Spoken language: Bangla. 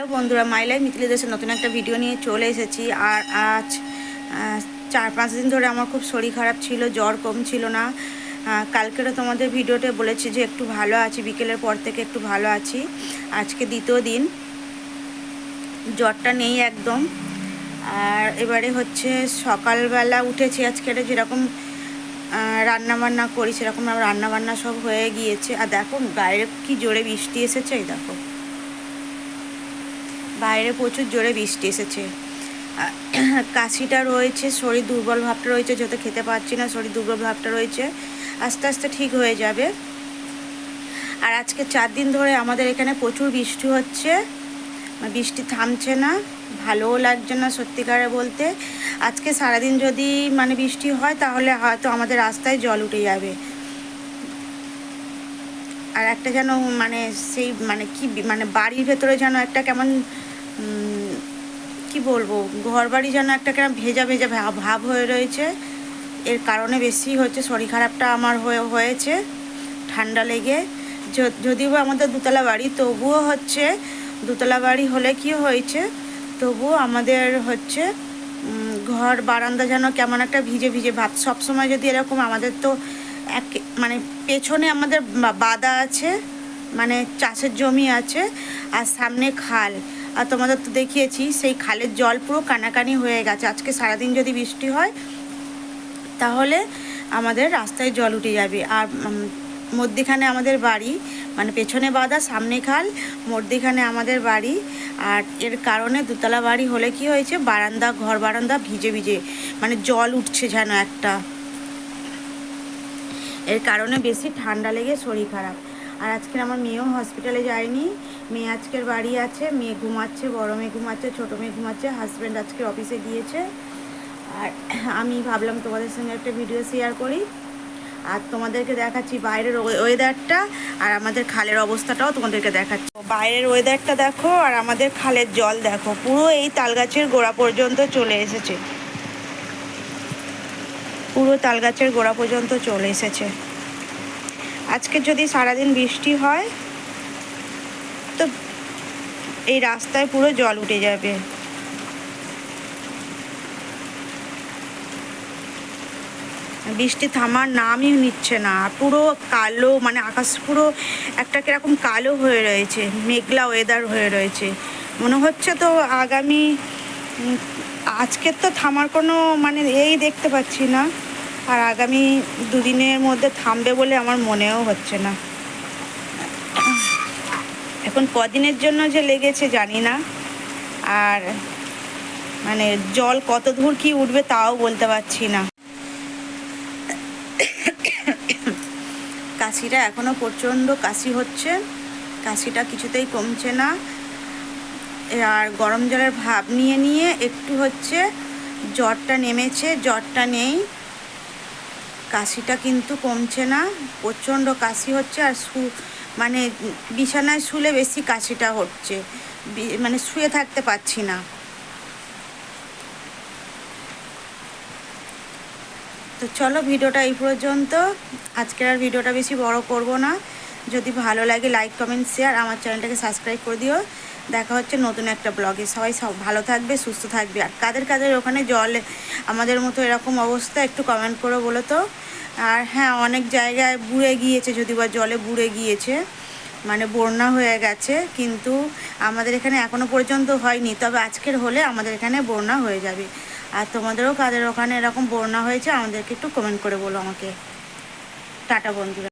হ্যালো বন্ধুরা মাইলাই মিথিলি দেশের নতুন একটা ভিডিও নিয়ে চলে এসেছি। আর আজ চার পাঁচ দিন ধরে আমার খুব শরীর খারাপ ছিল, জ্বর কম ছিল না। কালকেরও তোমাদের ভিডিওতে বলেছি যে একটু ভালো আছি, বিকেলের পর থেকে একটু ভালো আছি। আজকে দ্বিতীয় দিন, জ্বরটা নেই একদম। আর এবারে হচ্ছে সকালবেলা উঠেছি আজকে যেরকম রান্নাবান্না করি, সেরকম আমার রান্না বান্না সব হয়ে গিয়েছে। আর দেখো বাইরে কি জোরে বৃষ্টি এসেছে, এই দেখো। বাইরে প্রচুর জোরে বৃষ্টি এসেছে। কাশিটা রয়েছে, শরীর দুর্বল ভাবটা রয়েছে যেহেতু খেতে পারছি না, শরীর দুর্বল ভাবটা রয়েছে, আস্তে আস্তে ঠিক হয়ে যাবে। আর আজকে চার দিন ধরে আমাদের এখানে প্রচুর বৃষ্টি হচ্ছে মানে বৃষ্টি থামছে না, ভালোও লাগছে না সত্যিকারে বলতে। আজকে সারাদিন যদি মানে বৃষ্টি হয়, তাহলে হয়তো আমাদের রাস্তায় জল উঠে যাবে। আর একটা যেন মানে সেই মানে কি মানে বাড়ির ভেতরে যেন একটা কেমন কি বলব? ঘর বাড়ি যেন একটা কেমন ভেজা ভেজা ভাব হয়ে রয়েছে। এর কারণে বেশি হচ্ছে শরীর খারাপটা আমার হয়ে, হয়েছে ঠান্ডা লেগে। যদিও আমাদের দুতলা বাড়ি, তবুও হচ্ছে দুতলা বাড়ি হলে কি হয়েছে? তবুও আমাদের হচ্ছে ঘর বারান্দা যেন কেমন একটা ভিজে ভিজে ভাব। সবসময় যদি এরকম আমাদের তো এক মানে পেছনে আমাদের বাদা আছে মানে চাষের জমি আছে, আর সামনে খাল। আর তোমাদের তো দেখিয়েছি, সেই খালের জল পুরো কানাকানি হয়ে গেছে। আজকে সারাদিন যদি বৃষ্টি হয়, তাহলে আমাদের রাস্তায় জল উঠে যাবে। আর মধ্যিখানে আমাদের বাড়ি মানে পেছনে বাঁধা, সামনে খাল, মধ্যিখানে আমাদের বাড়ি। আর এর কারণে দুতলা বাড়ি হলে কি হয়েছে, বারান্দা, ঘর বারান্দা ভিজে ভিজে মানে জল উঠছে যেন একটা। এর কারণে বেশি ঠান্ডা লেগে শরীর খারাপ। আর আজকে আমার মেয়েও হসপিটালে যায়নি। মেয়ে আজকের বাড়ি আছে, মেয়ে ঘুমাচ্ছে, বড় মেয়ে ঘুমাচ্ছে, ছোটো মেয়ে ঘুমাচ্ছে হাজব্যান্ড আজকে অফিসে গিয়েছে। আর আমি ভাবলাম তোমাদের সঙ্গে একটা ভিডিও শেয়ার করি। আর তোমাদেরকে দেখাচ্ছি বাইরের ওয়েদারটা আর আমাদের খালের অবস্থাটাও তোমাদেরকে দেখাচ্ছি। বাইরের ওয়েদারটা দেখো, আর আমাদের খালের জল দেখো, পুরো এই তালগাছের গোড়া পর্যন্ত চলে এসেছে। পুরো তালগাছের গোড়া পর্যন্ত চলে এসেছে। আজকে যদি সারাদিন বৃষ্টি হয়, তো এই রাস্তায় পুরো জল উঠে যাবে। বৃষ্টি থামার নামই নিচ্ছে না। পুরো কালো মানে আকাশ পুরো একটা কীরকম কালো হয়ে রয়েছে, মেঘলা ওয়েদার হয়ে রয়েছে। মনে হচ্ছে তো আগামী আজকের তো থামার কোনো মানে এই দেখতে পাচ্ছি না। আর আগামী দুদিনের মধ্যে থামবে বলে আমার মনেও হচ্ছে না। এখন কদিনের জন্য যে লেগেছে জানি না। আর মানে জল কত দূর কি উঠবে তাও বলতে পারছি না। কাশিটা এখনও প্রচণ্ড কাশি হচ্ছে। কাশিটা কিছুতেই কমছে না। আর গরম জলের ভাব নিয়ে নিয়ে একটু হচ্ছে জ্বরটা নেমেছে। জ্বরটা নেই। কাশিটা কিন্তু কমছে না, প্রচণ্ড কাশি হচ্ছে আর শু মানে বিছানায় শুলে বেশি কাশিটা হচ্ছে মানে শুয়ে থাকতে পারছি না। তো চলো ভিডিওটা এই পর্যন্ত, আজকের আর ভিডিওটা বেশি বড় করব না, যদি ভালো লাগে লাইক, কমেন্ট, শেয়ার, আমার চ্যানেলটাকে সাবস্ক্রাইব করে দিও। দেখা হচ্ছে নতুন একটা ব্লগে। সবাই সব ভালো থাকবে, সুস্থ থাকবে। আর কাদের কাদের ওখানে জল, আমাদের মতো এরকম অবস্থা একটু কমেন্ট করে বলো তো। আর হ্যাঁ অনেক জায়গায় বুড়ে গিয়েছে যদি বা জলে বুড়ে গিয়েছে মানে বন্যা হয়ে গেছে, কিন্তু আমাদের এখানে এখনও পর্যন্ত হয়নি। তবে আজকের হলে আমাদের এখানে বন্যা হয়ে যাবে। আর তোমাদেরও কাদের ওখানে এরকম বন্যা হয়েছে, আমাদেরকে একটু কমেন্ট করে বলো আমাকে। টাটা বন্ধুরা।